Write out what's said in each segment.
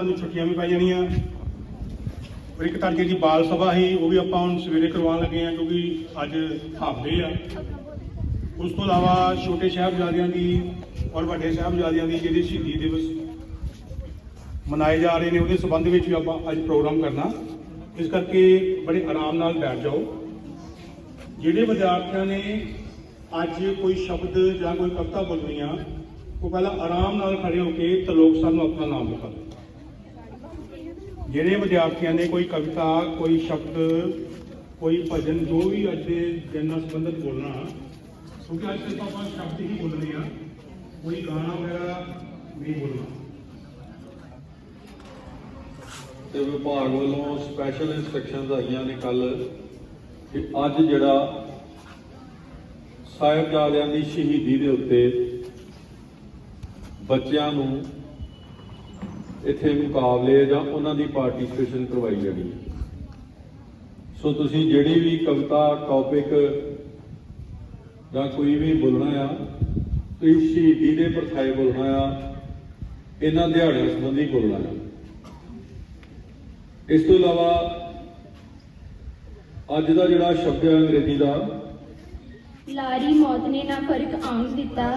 ਅੱਜ ਤੁਹਾਨੂੰ ਛੁੱਟੀਆਂ ਵੀ ਪਾਈ ਜਾਣੀਆਂ। ਔਰ ਇੱਕ ਤੜਕੇ ਦੀ ਬਾਲ ਸਭਾ ਸੀ, ਉਹ ਵੀ ਆਪਾਂ ਹੁਣ ਸਵੇਰੇ ਕਰਵਾਉਣ ਲੱਗੇ ਆ ਕਿਉਂਕਿ ਅੱਜ ਹਾਫਡੇ ਆ। ਉਸ ਤੋਂ ਇਲਾਵਾ ਛੋਟੇ ਸਾਹਿਬਜ਼ਾਦਿਆਂ ਦੀ ਔਰ ਵੱਡੇ ਸਾਹਿਬਜ਼ਾਦਿਆਂ ਦੀ ਜਿਹੜੇ ਸ਼ਹੀਦੀ ਦਿਵਸ ਮਨਾਏ ਜਾ ਰਹੇ ਨੇ, ਉਹਦੇ ਸੰਬੰਧ ਵਿੱਚ ਵੀ ਆਪਾਂ ਅੱਜ ਪ੍ਰੋਗਰਾਮ ਕਰਨਾ। ਇਸ ਕਰਕੇ ਬੜੇ ਆਰਾਮ ਨਾਲ ਬੈਠ ਜਾਓ। ਜਿਹੜੇ ਵਿਦਿਆਰਥੀਆਂ ਨੇ ਅੱਜ ਕੋਈ ਸ਼ਬਦ ਜਾਂ ਕੋਈ ਕਵਿਤਾ ਬੋਲਣੀ ਆ, ਉਹ ਪਹਿਲਾਂ ਆਰਾਮ ਨਾਲ ਖੜੇ ਹੋ ਕੇ ਤਲੋਕ ਸਾਨੂੰ ਆਪਣਾ ਨਾਮ ਲਿਖਾ ਦਿਓ। ਜਿਹੜੇ ਵਿਦਿਆਰਥੀਆਂ ਨੇ ਕੋਈ ਕਵਿਤਾ, ਕੋਈ ਸ਼ਬਦ, ਕੋਈ ਭਜਨ, ਜੋ ਵੀ ਅੱਜ ਦੇ ਦਿਨ ਨਾਲ ਸੰਬੰਧਿਤ ਬੋਲਣਾ, ਕਿਉਂਕਿ ਅੱਜ ਸਿਰਫ ਆਪਾਂ ਸ਼ਬਦ ਹੀ ਬੋਲਣੇ ਆ, ਕੋਈ ਗਾਣਾ ਵਗੈਰਾ ਨਹੀਂ ਬੋਲਣਾ। ਤੇ ਵਿਭਾਗ ਵੱਲੋਂ ਸਪੈਸ਼ਲ ਇਨਸਟਰਕਸ਼ਨਸ ਆਈਆਂ ਨੇ ਕੱਲ ਕਿ ਅੱਜ ਜਿਹੜਾ ਸਾਹਿਬਜ਼ਾਦਿਆਂ ਦੀ ਸ਼ਹੀਦੀ ਦੇ ਉੱਤੇ ਬੱਚਿਆਂ ਨੂੰ ਇੱਥੇ ਮੁਕਾਬਲੇ ਜਾਂ ਉਹਨਾਂ ਦੀ ਪਾਰਟਿਸਿਪੇਸ਼ਨ ਕਰਵਾਈ ਜਾਣੀ ਸੋ ਤੁਸੀਂ ਜਿਹੜੀ ਵੀ ਕਵਿਤਾ ਟੌਪਿਕ ਜਾਂ ਕੋਈ ਵੀ ਬੋਲਣਾ ਆ, ਤੁਸੀਂ ਸ਼ਹੀਦੀ ਦੇ ਪਰਛਾਏ ਬੋਲਣਾ ਆ, ਇਹਨਾਂ ਦਿਹਾੜਿਆਂ ਸੰਬੰਧੀ ਬੋਲਣਾ ਆ। ਇਸ ਤੋਂ ਇਲਾਵਾ, ਅੱਜ ਦਾ ਜਿਹੜਾ ਸ਼ਬਦ ਹੈ ਅੰਗਰੇਜ਼ੀ ਦਾ, ਲਾਰੀ ਮੌਤ ਨੇ ਨਾ ਫ਼ਰਕ ਆਉਣ ਦਿੱਤਾ,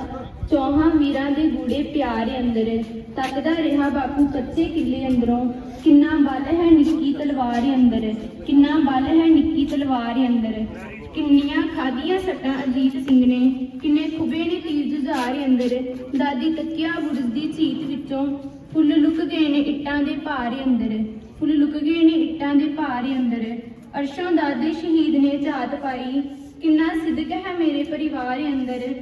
ਚੌਹਾਂ ਵੀਰਾਂ ਦੇ ਗੂੜੇ ਪਿਆਰ ਅੰਦਰ ਤੱਕਦਾ ਰਿਹਾ ਬਾਪੂ ਕੱਚੇ ਕਿੱਲੇ ਅੰਦਰੋਂ। ਕਿੰਨਾ ਬਲ ਹੈ ਨਿੱਕੀ ਤਲਵਾਰ ਅੰਦਰ, ਕਿੰਨਾ ਬਲ ਹੈ ਨਿੱਕੀ ਤਲਵਾਰ ਅੰਦਰ। ਕਿੰਨੀਆਂ ਖਾਦੀਆਂ ਸੱਟਾਂ ਅਜੀਤ ਸਿੰਘ ਨੇ, ਕਿੰਨੇ ਖੁਬੇ ਨੇ ਤੀਰ ਜੁਝਾਰ ਅੰਦਰ। ਦਾਦੀ ਤੱਕਿਆ ਬੁਰਦੀ ਚੀਤ ਵਿੱਚੋਂ ਫੁੱਲ ਲੁਕ ਗਏ ਨੇ ਇੱਟਾਂ ਦੇ ਭਾਰ ਅੰਦਰ। ਫੁੱਲ ਲੁਕ ਗਏ ਨੇ ਇੱਟਾਂ ਦੇ ਭਾਰ ਅੰਦਰ। ਅਰਸ਼ੋਂ ਦਾਦੇ ਸ਼ਹੀਦ ਨੇ ਝਾਤ ਪਾਈ। ਕਿੰਨਾ ਸਿਦਕ ਹੈ ਮੇਰੇ ਪਰਿਵਾਰ ਅੰਦਰ।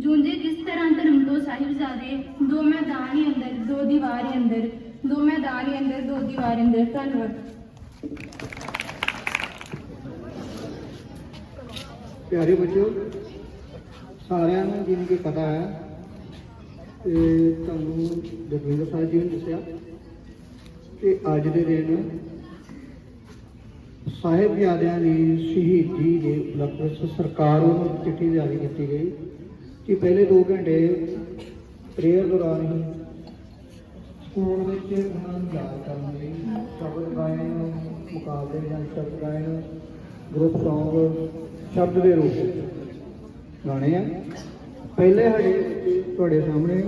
ਜੂੰਜੇ ਕਿਸ ਤਰ੍ਹਾਂ ਧਰਮ ਤੋਂ ਸਾਹਿਬਜ਼ਾਦੇ? ਦੋ ਮੈਦਾਨ ਹੀ ਅੰਦਰ, ਦੋ ਦੀਵਾਰ ਹੀ ਅੰਦਰ। ਦੋ ਮੈਦਾਨ ਹੀ ਅੰਦਰ, ਦੋ ਦੀਵਾਰ ਅੰਦਰ। ਧੰਨਵਾਦ। ਪਿਆਰੇ ਬੱਚਿਓ, ਸਾਰਿਆਂ ਨੂੰ ਜਿਵੇਂ ਕਿ ਪਤਾ ਹੈ, ਤੇ ਤੁਹਾਨੂੰ ਜਗਵਿੰਦਰ ਸਾਹਿਬ ਜੀ ਨੇ ਦੱਸਿਆ ਕਿ ਅੱਜ ਦੇ ਦਿਨ ਸਾਹਿਬਜ਼ਾਦਿਆਂ ਦੀ ਸ਼ਹੀਦੀ ਦੇ ਉਪਲਕਸ਼ ਸਰਕਾਰ ਵੱਲੋਂ ਚਿੱਠੀ ਜਾਰੀ ਕੀਤੀ ਗਈ। ਕਿ ਪਹਿਲੇ 2 ਘੰਟੇ ਪ੍ਰੇਅਰ ਦੌਰਾਨ ਹੀ ਸਕੂਲ ਵਿੱਚ ਉਹਨਾਂ ਨੂੰ ਯਾਦ ਕਰਨ ਲਈ ਸ਼ਬਦ ਗਾਇਨ, ਮੁਕਾਬਲੇ ਜਾਂ ਸ਼ਬਦ ਗਾਇਨ ਗਰੁੱਪ ਸੌਂਗ ਸ਼ਬਦ ਦੇ ਰੂਪ ਵਿੱਚ ਗਾਣੇ ਆ। ਪਹਿਲੇ ਸਾਡੇ ਤੁਹਾਡੇ ਸਾਹਮਣੇ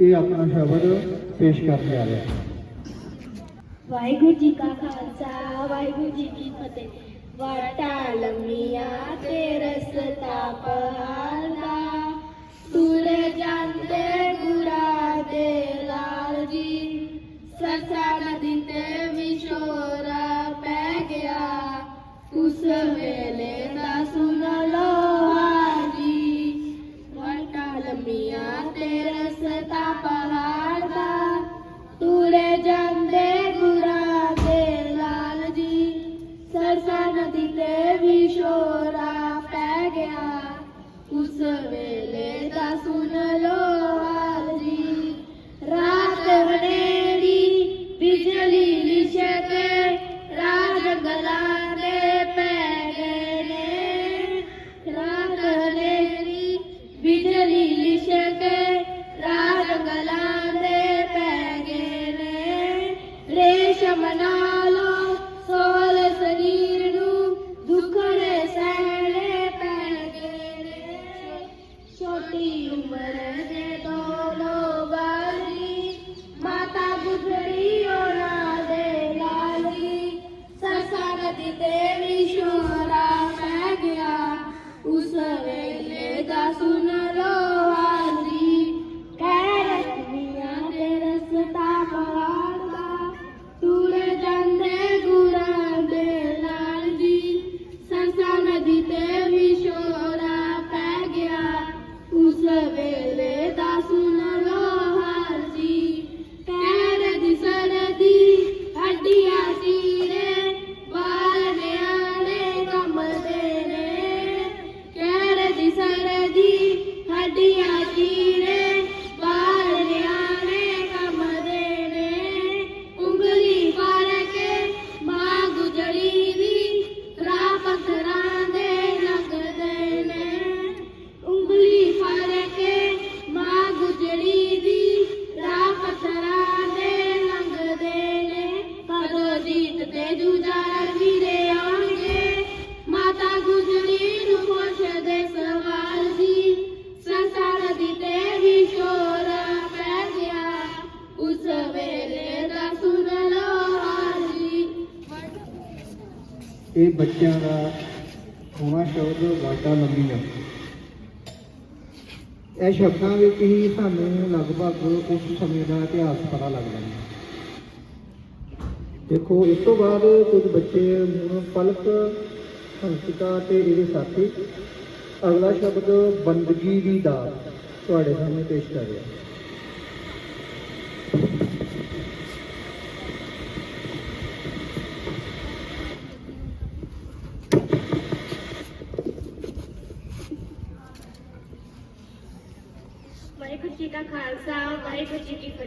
ਇਹ ਆਪਣਾ ਸ਼ਬਦ ਪੇਸ਼ ਕਰਨ ਜਾ ਰਿਹਾ। ਵਾਹਿਗੁਰੂ ਜੀ ਕਾ ਖਾਲਸਾ, ਵਾਹਿਗੁਰੂ ਜੀ ਕੀ ਫਤਿਹ। ਵਾਟਾ ਲੰਮੀਆਂ ਲਿਸ਼ਕੇ ਰਾਜ ਗਲਾਂ ਦੇ ਸ਼ਬਦਾਂ ਵਿੱਚ ਹੀ ਸਾਨੂੰ ਲਗਭਗ ਉਸ ਸਮੇਂ ਦਾ ਇਤਿਹਾਸ ਪਤਾ ਲੱਗ ਜਾਂਦਾ ਦੇਖੋ, ਇਸ ਤੋਂ ਬਾਅਦ ਕੁਝ ਬੱਚੇ ਹੁਣ ਪਲਕ, ਹੰਸਿਕਾ ਤੇ ਇਹਦੇ ਸਾਥੀ ਅਗਲਾ ਸ਼ਬਦ ਬੰਦਗੀ ਦੀ ਦਾਤ ਤੁਹਾਡੇ ਸਾਹਮਣੇ ਪੇਸ਼ ਕਰ ਰਿਹਾ ਵਾਹਿਗੁਰੂ ਜੀ ਕਾ ਖਾਲਸਾ ਵਾਹਿਗੁਰੂ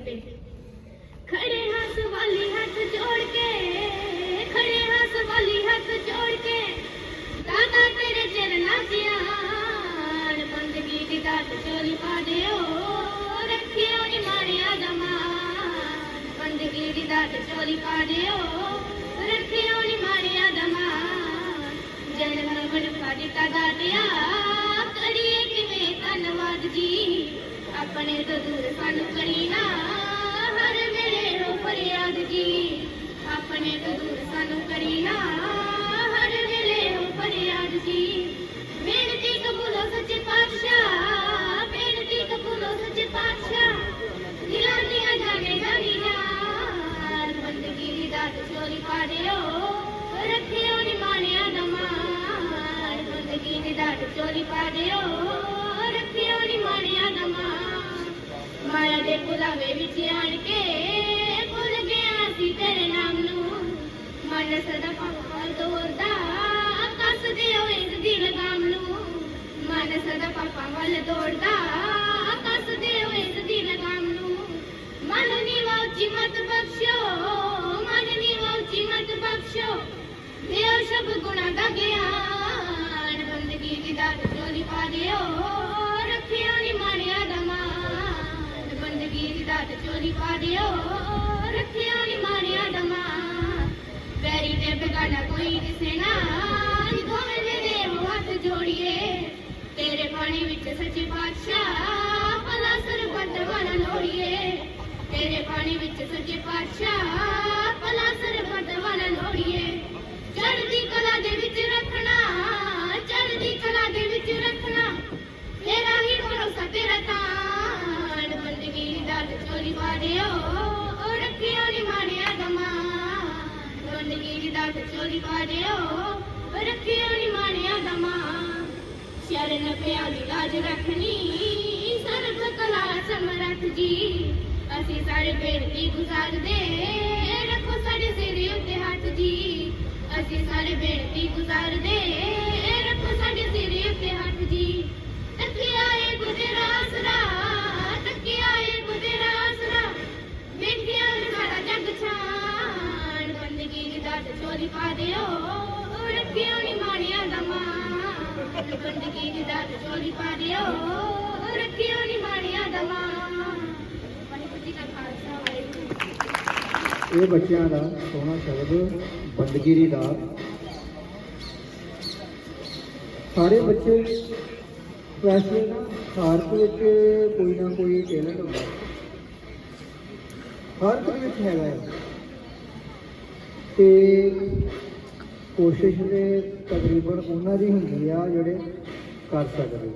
ਆਪਣੇ ਸਾਨੂੰ ਕਰੀ ਨਾ, ਹਰ ਵੇਲੇ ਰੋ ਫਰਿਆਦ ਜੀ। ਆਪਣੇ ਕਦੂਰ ਸਾਨੂੰ ਕਰੀ ਨਾ, ਹਰ ਵੇਲੇ ਰੋ ਫਰਿਆਦ ਜੀ। ਬੇਨਤੀ ਕਬੂਲੋ ਸੱਚੇ ਪਾਤਸ਼ਾਹ, ਬੇਨਤੀ ਕਬੂਲੋ ਸੱਚੇ ਪਾਤਸ਼ਾਹ। ਦਿਲਾਂ ਦੀਆਂ ਜਾਣੇ ਜਾਣੀ ਜਾਨ ਬੰਦਗੀ ਦੀ ਦਾਤ ਚੋਰੀ ਪਾ ਦਿਓ ਰੱਖਿਓ ਨੀ ਮਾਣਿਆ ਬੰਦਗੀ ਦੀ ਦਾਤ ਚੋਰੀ ਪਾ ਮਾਇਆ ਦੇ ਭੁਲਾਵੇ ਵਿੱਚ ਆਣ ਕੇ ਭੁੱਲ ਗਿਆ ਸੀ ਤੇਰੇ ਨਾਮ ਨੂੰ। ਮਨ ਸਦਾ ਪਾਪਾ ਦੌੜਦਾ ਕੱਸਦੇ ਦਿਓ ਇਸ ਦੀ ਲਗਾਮ ਨੂੰ। ਮਨ ਸਦਾ ਪਾਪਾ ਵੱਲ ਦੌੜਦਾ ਕੱਸਦੇ ਦਿਓ ਇਸ ਦੀ ਲਗਾਮ ਨੂੰ। ਮਨ ਨੀਵਾ ਮਤ ਬਖਸ਼ੋ, ਮਨ ਨੀਵਾ ਉੱਚੀ ਮਤ ਬਖਸ਼ੋ। ਦਿਓ ਸਭ ਗੁਣਾ ਦਾ ਗਿਆਨ, ਬੰਦਗੀ ਦੀ ਦਾਤ ਚੋਰੀ ਪਾ ਦਿਓ। ਤੇਰੇ ਪਾਣੀ ਵਿੱਚ ਸੱਚੇ ਪਾਤਸ਼ਾਹ, ਭਲਾ ਸਰਬੱਤ ਵਾਲਾ ਲੋੜੀਏ ਚੜ੍ਹਦੀ ਕਲਾ ਦੇ ਵਿੱਚ ਰੱਖਣਾ, ਚੜ੍ਹਦੀ ਕਲਾ ਦੇ ਵਿੱਚ ਰੱਖਣਾ। ਤੇਰਾ ਹੀ ਭਰੋਸਾ, ਤੇਰਾ ਤਾਣ। ਬੰਦਗੀ ਦੀ ਚੋਰੀ ਪਾ ਦਿਓ ਉਹ ਰੱਖਿਓ ਨੀ ਮਾਣਿਆ ਦਮਾਨ ਬੰਦਗੀ ਦੀ ਚੋਰੀ ਪਾ ਦਿਓ ਉਹ ਰੱਖਿਓ ਨੀ ਮਾਣਿਆ ਦਮਾਨ ਸ਼ਰਨ ਪਿਆਲੀ ਲਾਜ ਰੱਖਣੀ ਅਸੀਂ ਸਾਰੇ ਬੇਨਤੀ ਗੁਜ਼ਾਰਦੇ। ਰੱਖੋ ਸਾਡੇ ਸਿਰ ਉੱਤੇ ਹੱਥ ਜੀ। ਤੱਕਿਆ ਏ ਗੁਜਰਾ ਆਸਰਾ ਤੱਕਿਆ ਏ ਗੁਜਰਾ ਆਸਰਾ ਵੇਖਿਆ ਸਾਰਾ ਜੱਗ ਛਾਣ ਬੰਦਗੀ ਦੀ ਦਾਤ ਚੋਰੀ ਪਾ ਦਿਓ। ਰੱਖਿਓ ਨੀ ਮਾਣਿਆ ਦਮਾਨ ਬੰਦਗੀ ਦੀ ਦਾਤ ਚੋਰੀ ਪਾ ਦਿਓ। ਰੱਖਿਓ ਨੀ ਮਾਣਿਆ ਦਮਾਨ ਵਾਹਿਗੁਰੂ ਜੀ ਕਾ ਖਾਲਸਾ, ਵਾਹਿਗੁਰੂ ਜੀ ਕੀ ਫਤਿਹ। ਇਹ ਬੱਚਿਆਂ ਦਾ ਸੋਹਣਾ ਸ਼ਬਦ ਬੰਦਗੀ ਦੀ ਦਾਤ ਸਾਰੇ ਬੱਚੇ ਵੈਸੇ ਨਾ ਭਾਰਤ ਵਿੱਚ ਕੋਈ ਨਾ ਕੋਈ ਟੈਲੈਂਟ ਹੁੰਦਾ ਹੈ। ਹਰ ਇੱਕ ਵਿੱਚ ਹੈਗਾ ਹੈ ਤੇ ਕੋਸ਼ਿਸ਼ ਦੇ ਤਕਰੀਬਨ ਉਹਨਾਂ ਦੀ ਹੁੰਦੀ ਆ ਜਿਹੜੇ ਕਰ ਸਕਦੇ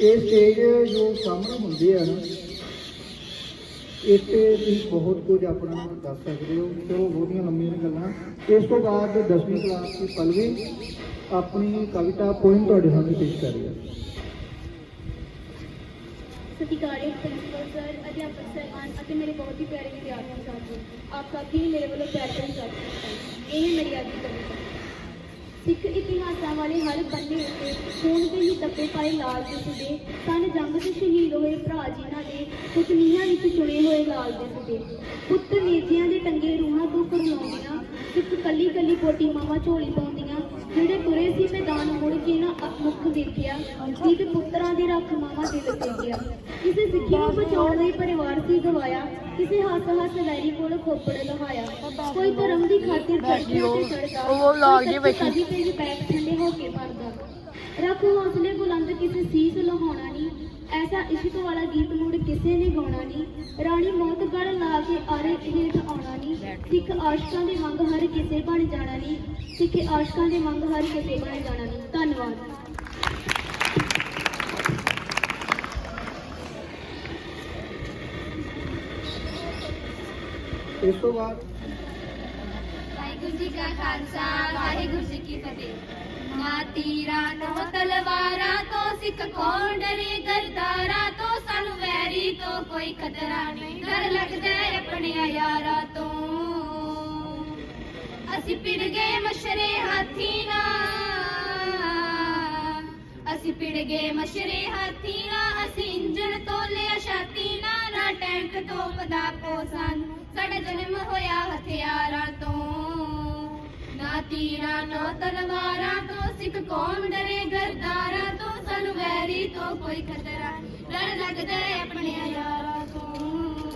ਇਹ ਸਟੇਜ ਜੋ ਸਾਹਮਣੇ ਹੁੰਦੀ ਆ ਨਾ ਇਸ 'ਤੇ ਤੁਸੀਂ ਬਹੁਤ ਕੁਝ ਆਪਣਾ ਦੱਸ ਸਕਦੇ ਹੋ, ਚਲੋ ਬਹੁਤੀਆਂ ਲੰਮੀਆਂ ਨਹੀਂ ਗੱਲਾਂ। ਇਸ ਤੋਂ ਬਾਅਦ 10ਵੀਂ ਕਲਾਸ ਦੀ ਪਲਵੀ ਆਪਣੀ ਕਵਿਤਾ ਪੋਇਮ ਤੁਹਾਡੇ ਸਾਹਮਣੇ ਪੇਸ਼ ਕਰ ਰਹੀ ਹੈ। ਸਤਿਕਾਰਯੋਗ ਪ੍ਰਿੰਸੀਪਲ ਸਰ, ਅਧਿਆਪਕ ਸਹਿਬਾਨ ਅਤੇ ਮੇਰੇ ਬਹੁਤ ਹੀ ਪਿਆਰੇ ਵਿਦਿਆਰਥੀ ਸਾਥੀਓ, ਆਪ ਸਭ ਦੀ ਮੇਰੇ ਵੱਲੋਂ ਪਿਆਰ ਭਰੀ ਸਤਿ ਸ਼੍ਰੀ ਅਕਾਲ ਇਹ ਹੈ ਮੇਰੀ ਅੱਜ ਦੀ ਕਵਿਤਾ। ਸਿੱਖ ਇਤਿਹਾਸਾਂ ਵਾਲੇ ਹਰ ਪੰਨੇ ਉੱਤੇ ਖੂਨ ਦੇ ਹੀ ਦੱਬੇ ਪਾਏ ਲਾਲ ਦਿਸਦੇ ਸਨ ਜੰਗ 'ਚ ਸ਼ਹੀਦ ਹੋਏ ਭਰਾ ਜਿਨ੍ਹਾਂ ਦੇ ਕੁਝ ਨੀਹਾਂ ਵਿੱਚ ਚੁਣੇ ਹੋਏ ਲਾਲ ਦਿਸਦੇ ਪੁੱਤ ਨੇਜਿਆਂ ਦੇ ਟੰਗੇ ਰੂਹਾਂ ਤੋਂ ਕਰਲਾਉਂਦੀਆਂ, ਸਿੱਖ ਕੱਲੀ ਕੱਲੀ ਪੋਟੀ ਮਾਵਾਂ ਝੋਲੀ ਪਾਉਂਦੀਆਂ। ਜਿਹੜੇ ਤੁਰੇ ਸੀ ਮੈਦਾਨ ਮੁੜ ਕੇ ਨਾ ਮੁੱਖ ਦੇਖਿਆ ਜਿਹਦੇ ਪੁੱਤਰਾਂ ਦੇ ਰੱਖ ਮਾਵਾਂ ਦਿਲ ਤੇ ਗਿਆ। ਕਿਸੇ ਸਿੱਖੀ ਨੂੰ ਬਚਾਉਣ ਲਈ ਪਰਿਵਾਰ ਸੀ ਗਵਾਇਆ ਕਿਸੇ ਹੱਸ ਹੱਸ ਵੈਰੀ ਕੋਲ ਖੋਪੜ ਲਹਾਇਆ ਕੋਈ ਧਰਮ ਦੀ ਖਾਤਰ ਚੜ੍ਹਦਾ ਤੇ ਚੜ੍ਹਦਾ। ਉਹ vlog ਜੇ ਵੇਖੀ। ਕਦੀ ਤੇ ਵੀ ਬੈਠ ਠੰਡੇ ਹੋ ਕੇ ਬਣਦਾ ਰੱਖ ਹੌਸਲੇ ਬੁਲੰਦ ਕਿਸੇ ਸੀਸ ਲਹਾਉਣਾ ਨਹੀਂ। ਐਸਾ ਇਸ਼ਕ ਵਾਲਾ ਗੀਤ ਮੁੜ ਕਿਸੇ ਨੇ ਗਾਉਣਾ ਨਹੀਂ। ਰਾਣੀ ਮੌਤ ਗੜ ਲਾ ਕੇ ਆਰੇ ਹੇਠ ਆਉਣਾ ਨਹੀਂ। ਸਿੱਖ ਆਸ਼ਕਾਂ ਦੇ ਮੰਗ ਹਰ ਕਿਸੇ ਬਣ ਜਾਣਾ ਨਹੀਂ। ਸਿੱਖ ਆਸ਼ਕਾਂ ਦੇ ਮੰਗ ਹਰ ਕਿਸੇ ਬਣ ਜਾਣਾ ਨਹੀਂ। ਧੰਨਵਾਦ। ਇਸ ਤੋਂ ਬਾਅਦ ਵਾਹਿਗੁਰੂ ਜੀ ਕਾ ਖਾਲਸਾ, ਵਾਹਿਗੁਰੂ ਜੀ ਕੀ ਫਤਿਹ। ਨਾ ਤੀਰਾਂ ਤੋਂ ਤਲਵਾਰਾਂ ਤੋਂ ਸਿੱਖ ਕੌਣ ਡਰੇ? ਗਰਦਾਰਾਂ ਤੋਂ ਸਾਨੂੰ ਵੈਰੀ ਤੋਂ ਕੋਈ ਖਤਰਾ ਨਹੀਂ। ਡਰ ਲੱਗਦਾ ਆਪਣੇ ਯਾਰਾਂ ਤੋਂ। ਅਸੀਂ ਪਿੜ ਗਏ ਮਸ਼ਰੇ ਹਾਥੀ ਨਾਲ। ਅਸੀਂ ਪਿੜ ਗਏ ਮਸ਼ਰੇ ਹਾਥੀ ਨਾਲ। ਅਸੀਂ ਇੰਜਣ ਤੋਂ ਲਿਆ ਛਾਤੀ ਨਾਲ। ਨਾ ਟੈਂਕ ਤੋਪ ਦਾ ਪੋਸਨ ਸਾਡਾ ਜਨਮ ਹੋਇਆ ਹਥਿਆਰਾਂ ਤੋਂ। ਨਾ ਤੀਰਾਂ, ਨਾ ਤਲਵਾਰਾਂ ਤੋਂ ਸਿੱਖ ਕੌਮ ਡਰੇ, ਗਰਦਾਰਾਂ ਤੋਂ ਸਾਨੂੰ ਵੈਰੀ ਤੋਂ ਕੋਈ ਖਤਰਾ ਡਰ ਲੱਗਦਾ ਹੈ ਆਪਣੇ ਯਾਰਾਂ ਤੋਂ।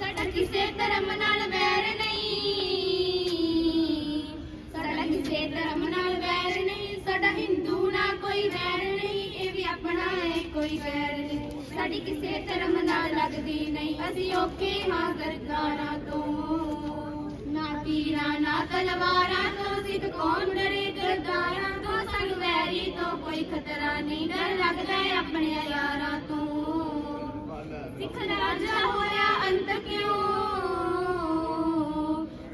ਸਾਡਾ ਕਿਸੇ ਧਰਮ ਨਾਲ ਵੈਰ ਨਹੀਂ। ਸਾਡਾ ਕਿਸੇ ਧਰਮ ਨਾਲ ਵੈਰ ਨਹੀਂ। ਸਾਡਾ ਹਿੰਦੂ ਨਾਲ ਕੋਈ ਵੈਰ ਨਹੀਂ। ਇਹ ਵੀ ਆਪਣਾ ਹੈ, ਕੋਈ ਵੈਰ ਸਾਡੀ ਕਿਸੇ ਧਰਮ ਨਾਲ ਲੱਗਦੀ ਨਹੀਂ। ਅਸੀਂ ਓਕੇ ਹਾਂ ਗਰਦਾਰਾਂ ਤੋਂ। ਨਾ ਤੀਰਾਂ ਨਾ ਤਲਵਾਰਾਂ ਤੋਂ ਸਿੱਖ ਕੌਮ ਡਰੇ, ਗਰਦਾਰਾਂ ਤੋਂ ਸਾਨੂੰ ਵੈਰੀ ਤੋਂ ਕੋਈ ਖਤਰਾ ਨਹੀਂ। ਡਰ ਲੱਗਦਾ ਆਪਣੇ ਯਾਰਾਂ ਤੋਂ। ਸਿੱਖ ਰਾਜ ਹੋਇਆ ਅੰਤ ਕਿਉਂ?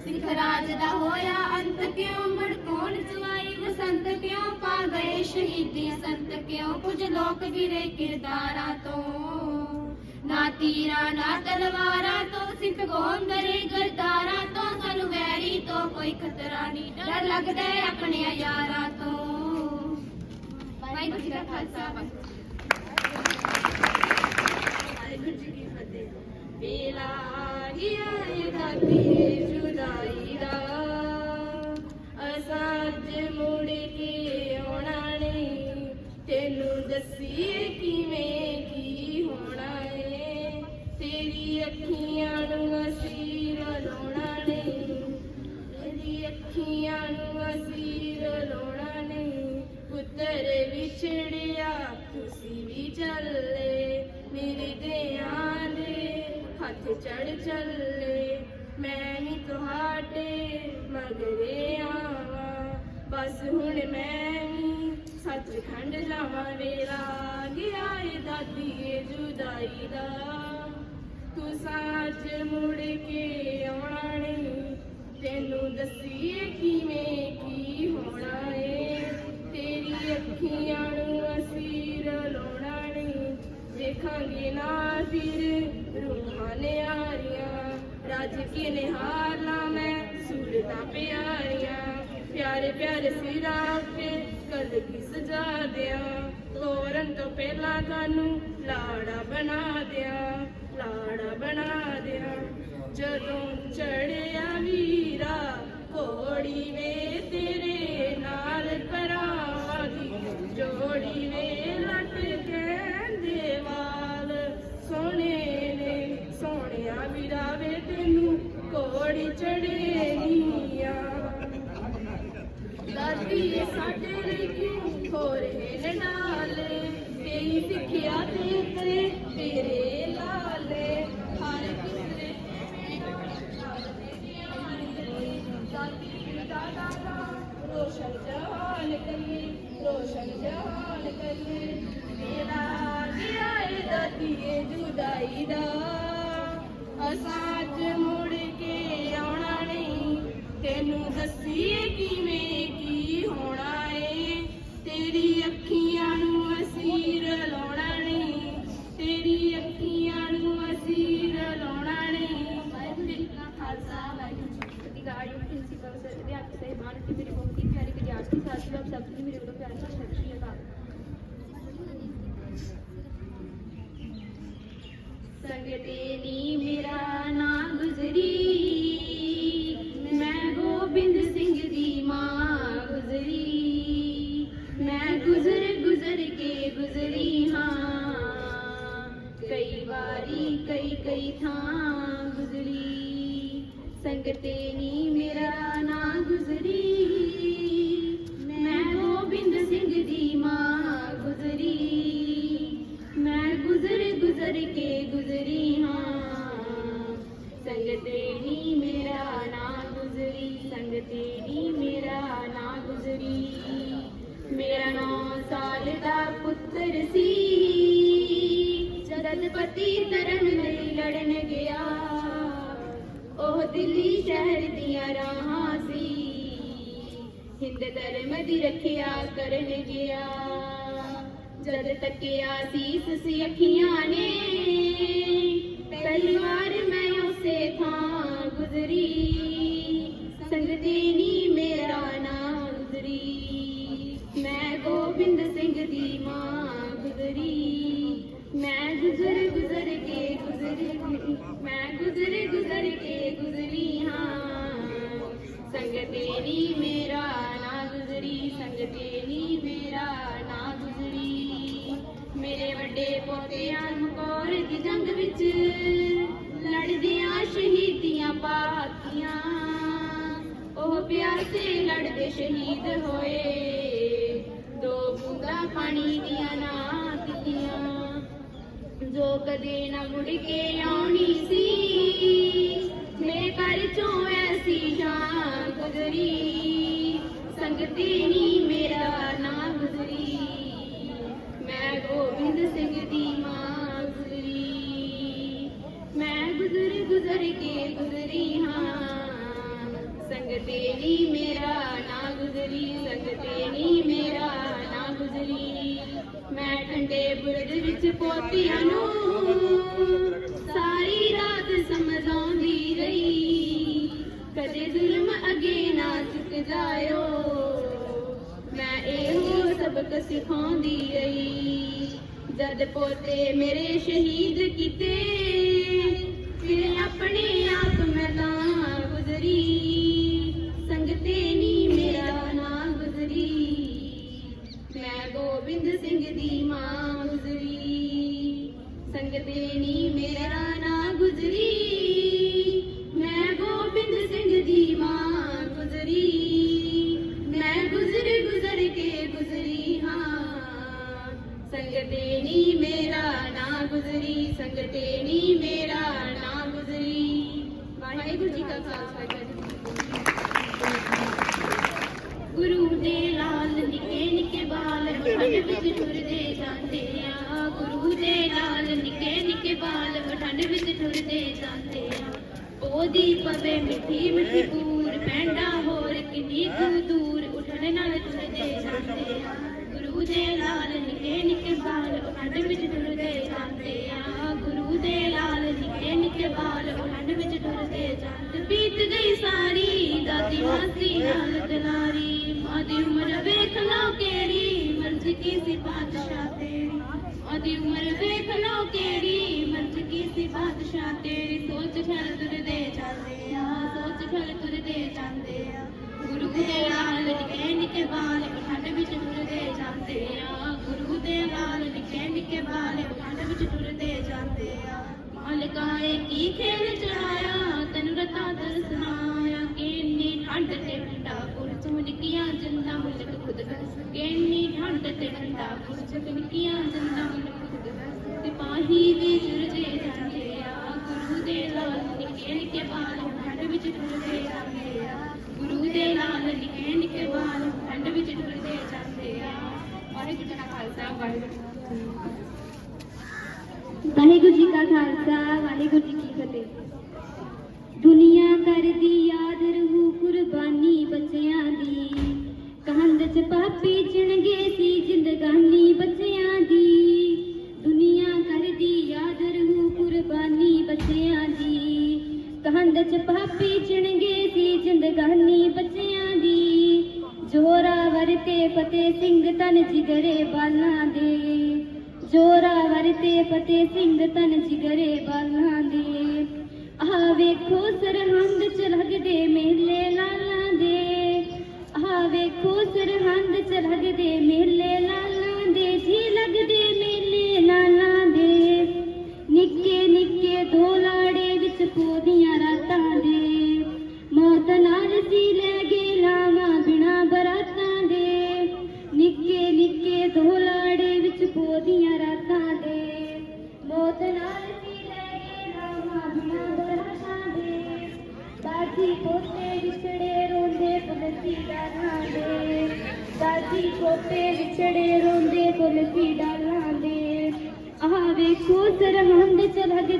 ਸਿੱਖ ਰਾਜ ਦਾ ਹੋਇਆ ਅੰਤ ਕਿਉਂ ਮੜਕੋਣ ਜਵਾਈ ਵਸੰਤ ਕਿਉਂ ਪਾ ਗਏ ਸ਼ਹੀਦੀ? ਸੰਤ ਕਿਉਂ ਕੁਝ ਲੋਕ ਵੀਰੇ ਕਿਰਦਾਰਾਂ ਤੋਂ? ਨਾ ਤੀਰਾਂ, ਨਾ ਤਲਵਾਰਾਂ ਤੋਂ ਸਿੱਖ ਕੌਮ ਡਰੇ ਗਰਦਾਰਾਂ ਤੋਂ, ਸਾਨੂੰ ਵੈਰੀ ਤੋਂ ਕੋਈ ਖਤਰਾ ਨਹੀਂ। ਡਰ ਲੱਗਦਾ ਆਪਣੇ ਯਾਰਾਂ ਤੋਂ। ਤੁਹਾਡੇ ਮਗਰੇ ਆਵਾਂ। ਬਸ ਹੁਣ ਮੈਂ ਵੀ ਸੱਚਖੰਡ ਜਾਵਾਂ। ਵੇਲਾ ਗਿਆ ਏ ਦਾਦੀ ਜੁਦਾਈ ਦਾ। ਤੂੰ ਸੱਚ ਮੁੜ ਕੇ ਆਉਣਾ ਨਹੀਂ। ਤੈਨੂੰ ਦੱਸੀਏ ਕਿਵੇਂ ਕੀ ਹੋਣਾ ਏ। ਤੇਰੀ ਅੱਖੀਆਂ ਨੂੰ ਅਸੀਂ ਰਲਾਉਣਾ ਨਹੀਂ। ਦੇਖਾਂਗੇ ਨਾ ਫਿਰ ਰੂਹਾਂ ਨਿਆਰੀਆਂ। ਰੱਜ ਕੇ ਨਿਹਾਰਨਾ ਮੈਂ ਸੂਰਤਾਂ ਪਿਆਰੀਆਂ, ਪਿਆਰੇ ਪਿਆਰੇ ਸਿਰਾ ਕੇ ਕਦ ਕੀ ਸਜਾ ਦਿਆਂ? ਤੋਰਨ ਤੋਂ ਪਹਿਲਾਂ ਤੁਹਾਨੂੰ ਲਾੜਾ ਬਣਾ ਦਿਆਂ, ਲਾੜਾ ਬਣਾ ਦਿਆਂ। ਜਦੋਂ ਰੋਸ਼ਨ ਜਹਾਨ ਮੁੜ ਕੇ ਆਉਣਾ ਨਹੀਂ ਤੈਨੂੰ ਦੱਸੀਏ ਕਿਵੇਂ ਕੀ ਹੋਣਾ ਏ ਤੇਰੀ ਅੱਖੀਆਂ ਨੂੰ ਅਸੀਂ ਰਲਾਉਣਾ ਨਹੀਂ ਤੇਰੀ ਅੱਖੀਆਂ ਨੂੰ ਅਸੀਂ ਰਲਾਉਣਾ ਨਹੀਂ ਵਾਹਿਗੁਰੂ ਜੀ ਕਾ ਖਾਲਸਾ ਵਾਹਿਗੁਰੂ ਜੀ ਕੀ ਫਤਿਹ। ਗਾੜੀ ਪ੍ਰਿੰਸੀਪਲ ਸਰ ਅਧਿਆਪਕ ਸਹਿਬਾਨ ਤੇ ਮੇਰੇ ਬਹੁਤ ਹੀ ਪਿਆਰੇ ਵਿਦਿਆਰਥੀ ਸਾਥੀਓ ਆਪ ਸਭ ਨੂੰ ਮੇਰੇ ਵੱਲੋਂ ਪਿਆਰ ਨਾਲ ਸਤਿ ਸ਼੍ਰੀ ਅਕਾਲ ਸੰਗਤੇ ਨੀ ਮੇਰਾ ਨਾ ਗੁਜ਼ਰੀ ਰੱਖਿਆ ਕਰਨ ਗਿਆ ਜਦ ਤੱਕਿਆ ਸੀਸ ਸੀ ਅੱਖੀਆਂ ਨੇ, ਪਹਿਲੀ ਵਾਰ ਮੈਂ ਉਸੇ ਥਾਂ ਗੁਜ਼ਰੀ। ਗੁਜ਼ਰੀ ਨੀ ਮੇਰਾ ਨਾ ਗੁਜ਼ਰੀ। ਮੇਰੇ ਵੱਡੇ ਪੋਤੇ ਨੂੰ ਦੀ ਜੰਗ ਵਿੱਚ ਲੜਦਿਆਂ ਸ਼ਹੀਦੀਆਂ ਪਾਤੀਆਂ। ਉਹ ਪਿਆਸੇ ਲੜਦੇ ਸ਼ਹੀਦ ਹੋਏ। ਦੋ ਬੂੰਦਾਂ ਪਾਣੀ ਦੀਆਂ ਨਾ ਦਿੱਤੀਆਂ। ਜੋ ਕਦੇ ਨਾ ਮੁੜ ਕੇ ਆਉਣੀ ਸੀ, ਮੇਰੇ ਘਰ ਚੋਂ ਐਸੀ ਜਾਨ ਗੁਜ਼ਰੀ। ਸੰਗਤੀ ਨੀ ਮੇਰਾ ਨਾਂ ਗੁਜ਼ਰੀ ਮੈਂ ਗੋਬਿੰਦ ਸਿੰਘ ਦੀ ਮਾਂ ਗੁਜ਼ਰੀ ਮੈਂ ਗੁਜ਼ਰ ਗੁਜ਼ਰ ਕੇ ਗੁਜ਼ਰੀ ਹਾਂ। ਸੰਗਤੇ ਨੀ ਮੇਰਾ ਨਾਂ ਗੁਜ਼ਰੀ। ਸੰਗਤੇ ਨੀ ਮੇਰਾ ਨਾ ਗੁਜ਼ਰੀ। ਮੈਂ ਠੰਡੇ ਬੁਰਜ ਵਿੱਚ ਪੋਤਿਆਂ ਨੂੰ ਸਾਰੀ ਰਾਤ ਸਮਝਾਉਂਦੀ ਰਹੀ। ਕਦੇ ਜ਼ੁਲਮ ਅਗੇ ਨਾ ਝੁਕ ਜਾਇਓ। ਸਬਕ ਸਿਖਾਉਂਦੀ ਰਹੀ। ਜਦ ਪੋਤੇ ਮੇਰੇ ਸ਼ਹੀਦ ਕੀਤੇ, ਫਿਰ ਆਪਣੇ ਆਪ ਮੈਂ ਤਾਂ ਗੁਜ਼ਰੀ। ਸੰਗਤੇ ਨੀ ਮੇਰਾ ਨਾਂ ਗੁਜ਼ਰੀ। ਮੈਂ ਗੋਬਿੰਦ ਸਿੰਘ ਦੀ ਮਾਂ ਗੁਜ਼ਰੀ। ਸੰਗਤੇ ਨੀ ਬਾਲ ਵਿੱਚ ਟੁਰਦੇ ਜਾਂਦੇ ਆ। ਗੁਰੂ ਦੇ ਲਾਲ ਨਿੱਕੇ ਨਿੱਕੇ ਬਾਲ ਵਠੰਡ ਵਿੱਚ ਟੁਰਦੇ ਜਾਂਦੇ। ਬੀਤ ਗਈ ਸਾਰੀ ਦਾਦੀ ਮਾਸੀ ਨਾਲ ਦਲਾਰੀ ਮਾਂ ਦੀ ਉਮਰ ਵੇਖ ਲਓ ਕਿਹੜੀ ਮਰਜ਼ੀ ਕੀ ਸੀ ਬਾਦਸ਼ਾਹ ਤੇਰੀ। ਮਾਂ ਦੀ ਉਮਰ ਵੇਖ ਲਓ ਕਿਹੜੀ ਮਰਜ਼ੀ ਕੀ ਸੀ ਬਾਦਸ਼ਾਹ ਤੇਰੀ। ਸੋਚ ਛਲ ਤੁਰਦੇ ਜਾਂਦੇ ਆ, ਸੋਚ ਛਲ ਤੁਰਦੇ ਜਾਂਦੇ ਆ। ਗੁਰੂ ਦੇ ਲਾਲ ਨਿੱਕੇ ਨਿੱਕੇ ਬਾਲ ਤੇ ਠੰਡਾ ਪੁਰਚ ਨਿੱਕੀਆਂ ਜੰਨਾ ਮੁਲਕ ਖੁਦ ਕਰ ਵੀ ਜੁਰਜੇ ਜਾਂਦੇ ਆ ਗੁਰੂ ਦੇ ਲਾਲ ਨਿੱਕੇ ਨਿੱਕੇ ਬਾਲ ਠੰਡ ਵਿੱਚ ਟੁਰਦੇ ਜਾਂਦੇ ਆ ਗੁਰੂ ਦੇ ਲਾਲ ਨਿੱਕੇ ਨਿੱਕੇ ਬਾਲ ਠੰਡ ਵਿੱਚ ਟੁਰਦੇ ਜਾਂਦੇ ਆ ਵਾਹਿਗੁਰੂ ਜੀ ਕਾ ਖਾਲਸਾ ਵਾਹਿਗੁਰੂ ਜੀ ਵਾਹਿਗੁਰੂ ਜੀ ਕਾ ਖਾਲਸਾ, ਵਾਹਿਗੁਰੂ ਜੀ ਕੀ ਫਤਿਹ। ਕੰਧ 'ਚ ਪਾਪੀ ਚਿਣਗੇ ਸੀ ਜ਼ਿੰਦਗਾਨੀ ਬੱਚਿਆਂ ਦੀ। ਦੁਨੀਆ ਕਰਦੀ ਯਾਦ ਰਹੂ ਕੁਰਬਾਨੀ ਬੱਚਿਆਂ ਦੀ। ਕੰਧ 'ਚ ਪਾਪੀ ਚਿਣਗੇ ਸੀ ਜ਼ਿੰਦਗਾਨੀ ਬੱਚਿਆਂ ਦੀ। ਜੋਰਾਵਰ ਤੇ ਫਤਿਹ ਸਿੰਘ ਤਨ ਜਿਗਰੇ ਬਾਲਾਂ ਦੇ। ਜੋਰਾਵਰ ਤੇ ਫਤਿਹ ਸਿੰਘ ਤਨ ਜਿਗਰੇ ਬਾਲਾਂ ਦੇ। ਆਹ ਵੇਖੋ ਸਰਹੰਦ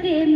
ਚ